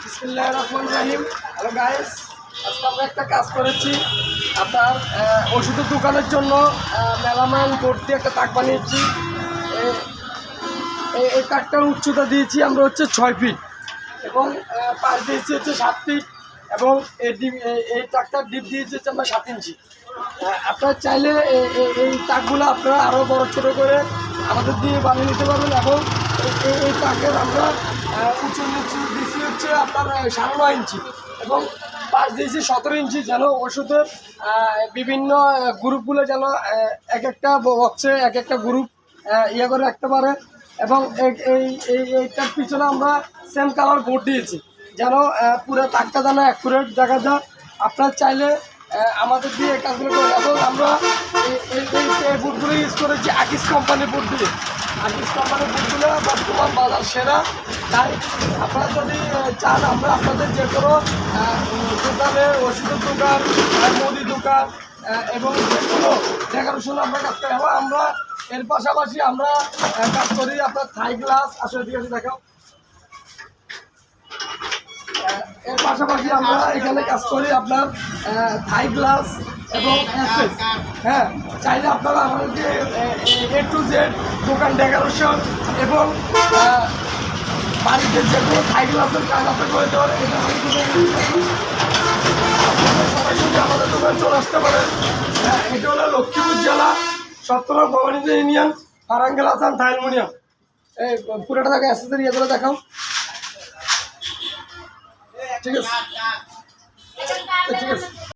বিসমুল্লাহ রহমান রাহিম। Hello guys আজকে আমরা একটা কাজ করেছি। আপনার ওষুধের দোকানের জন্য মেলামাইন বোর্ড একটা তাক বানিয়েছি। এই তাকটার উচ্চতা দিয়েছি আমরা হচ্ছে ছয় ফিট এবং পাশ দিয়েছি হচ্ছে সাত ফিট এবং এই ডিপ এই- তাকটার ডিপ দিয়েছি হচ্ছে আমরা সাত ইঞ্চি। আপনারা চাইলে এই তাকগুলো আপনারা আরও বড় ছোটো করে আমাদের দিয়ে বানিয়ে নিতে পারবেন এবং এই- তাকের আমরা উঁচু নিচু দিচ্ছি হচ্ছে আপনার সাড়ে নয় ইঞ্চি এবং পাঁচ দিয়েছি সতেরো ইঞ্চি যেন ওষুধের বিভিন্ন গ্রুপগুলো যেন এক একটা বক্সে এক একটা গ্রুপ ইয়ে করে রাখতে পারে এবং এই- এই, এই- এইটার পিছনে আমরা সেম কালার বোর্ড দিয়েছি। যেন পুরো তাকটা যেন অ্যাকুরেট দেখা যায়। আপনার চাইলে আমাদের দিয়ে কাজগুলো করে এবং আমরা এই- বুটগুলো ইউজ করেছি আকিস কোম্পানির বুট দিয়ে। আকিস কোম্পানির বুটগুলো বর্তমান বাজার সেরা। তাই আপনারা যদি চান, আমরা আপনাদের যে কোনো দোকানে ওষুধের দোকান মুদি দোকান এবং যে কোনো দেখাশোনা আমরা কাজ করি। আমরা এর পাশাপাশি আমরা কাজ করি আপনার থাই গ্লাস আসলে ঠিক আছে, দেখাও আহ, এর পাশাপাশি আমরা এখানে কাজ করি আপনার থাই গ্লাস এবং হ্যাঁ চাইলে আপনারা আমাদেরকে এ টু জেড দোকান ডেকোরেশন এবং বাড়িতে যে কোনো থাই গ্লাসের কাজ আপনি করে দেওয়ার আমাদের দোকানে চলে আসতে পারেন। হ্যাঁ, এটা হলো লক্ষ্মীপুর জেলা সত্তর ভবানীতে ইউনিয়ন ফারাঙ্গেল হাসান থাইলমোনিয়াম এই পুরোটা দেখো অ্যাসেসের ইয়েগুলো দেখাও। ঠিক আছে। ঠিক আছে।